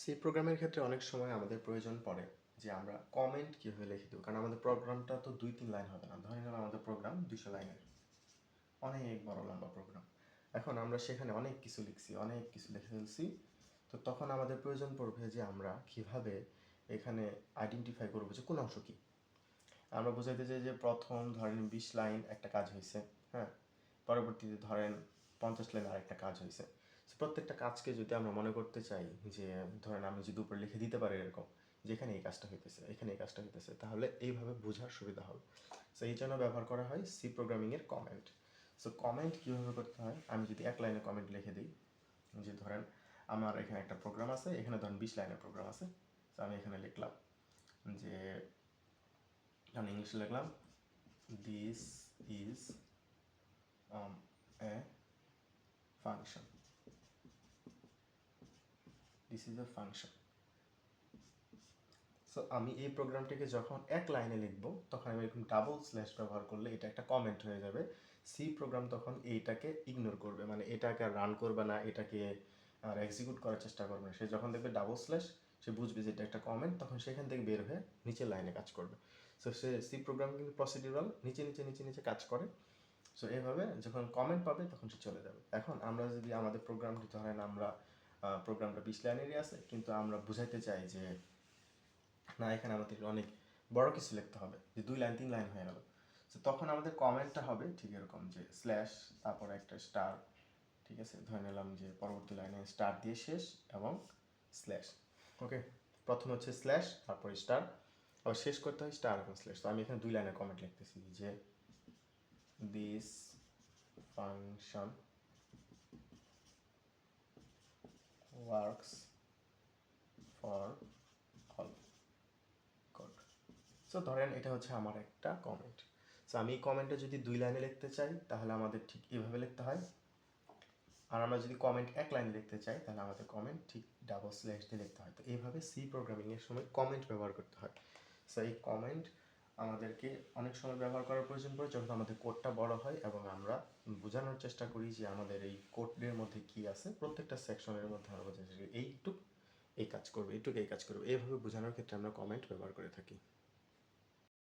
C প্রোগ্রামের ক্ষেত্রে অনেক সময় আমাদের প্রয়োজন পড়ে যে আমরা কমেন্ট কীভাবে লিখে দেবো কারণ আমাদের প্রোগ্রামটা তো দুই, তিন লাইন হবে না। ধরে নিলাম আমাদের প্রোগ্রাম দুশো লাইনের অনেক বড়, লম্বা প্রোগ্রাম এখন আমরা সেখানে অনেক কিছু লিখছি, অনেক কিছু লিখে ফেলছি। তো তখন আমাদের প্রয়োজন পড়বে যে আমরা কীভাবে এখানে আইডেন্টিফাই করব যে কোন অংশ কী। আমরা বোঝাইতে চাই যে প্রথম ধরেন বিশ লাইন একটা কাজ হয়েছে হ্যাঁ? পরবর্তীতে ধরেন পঞ্চাশ লাইন আরেকটা কাজ হয়েছে প্রত্যেকটা কাজকে যদি আমরা মনে করতে চাই যে, ধরেন আমি যদি উপরে লিখে দিতে পারি এরকম, যে এখানে এই কাজটা হইতেছে, এখানে এই কাজটা হইতেছে, তাহলে এইভাবে বোঝার সুবিধা হবে। সো এই জন্য ব্যবহার করা হয় সি প্রোগ্রামিংয়ের কমেন্ট সো কমেন্ট কীভাবে করতে হয়? আমি যদি এক লাইনে কমেন্ট লিখে দিই, যে ধরেন আমার এখানে একটা প্রোগ্রাম আছে, এখানে ধরেন বিশ লাইনের প্রোগ্রাম আছে। তো আমি এখানে লিখলাম যে, আমি ইংলিশে লিখলাম this is a function this is a function so আমি এই প্রোগ্রামটিকে যখন এক লাইনে লিখব, তখন আমি এরকম ডাবল স্ল্যাশ ব্যবহার করলে এটা একটা কমেন্ট হয়ে যাবে। সি প্রোগ্রাম তখন এইটাকে ইগনোর করবে মানে এটাকে আর রান করবে না, এটাকে আর এক্সিকিউট করার চেষ্টা করবে না। সে যখন দেখবে ডাবল স্ল্যাশ সে বুঝবে যে এটা একটা কমেন্ট তখন সেখান থেকে বের হয়ে নিচের লাইনে কাজ করবে। সো সে সি প্রোগ্রাম কিন্তু প্রসিডিউরাল নিচে নিচে নিচে নিচে কাজ করে। সো এভাবে যখন কমেন্ট পাবে, তখন সে চলে যাবে। এখন আমরা যদি আমাদের প্রোগ্রামটি ধরেন আমরা প্রোগ্রামটা বিশ লাইনেরই আছে, কিন্তু আমরা বুঝাইতে চাই যে, না, এখানে আমাদের অনেক বড় কিছু লিখতে হবে, যে দুই লাইন, তিন লাইন হয়ে গেল। তো তখন আমাদের কমেন্টটা হবে ঠিক এরকম যে স্ল্যাশ তারপরে একটা স্টার ঠিক আছে? ধরে নিলাম যে, পরবর্তী লাইনে স্টার দিয়ে শেষ এবং স্ল্যাশ ওকে প্রথম হচ্ছে স্ল্যাশ তারপরে স্টার আবার শেষ করতে হয় স্টার এবং স্ল্যাশ তো আমি এখানে দুই লাইনের কমেন্ট লিখতেছি যে this function works for all good so ধরেন এটা হচ্ছে আমার একটা কমেন্ট সো আমি এই কমেন্টটা যদি দুই লাইনে লিখতে চাই, তাহলে আমাদের ঠিক এভাবে লিখতে হয়। আর আমরা যদি কমেন্ট এক লাইনে লিখতে চাই, তাহলে আমাদের কমেন্ট ঠিক ডাবল স্ল্যাশ দিয়ে লিখতে হয়। তো এইভাবে সি প্রোগ্রামিংয়ের সময় কমেন্ট ব্যবহার করতে হয়। সো এই কমেন্ট আমাদেরকে অনেক সময় ব্যবহার করার প্রয়োজন পড়ে যখন আমাদের কোডটা বড় হয় এবং আমরা বোঝানোর চেষ্টা করি যে আমাদের এই কোডের মধ্যে কি আছে, প্রত্যেকটা সেকশনের মধ্যে আমরা চাই এইটুক এই কাজ করবে, এইটুক এই কাজ করবে। এইভাবে বোঝানোর ক্ষেত্রে আমরা কমেন্ট ব্যবহার করে থাকি।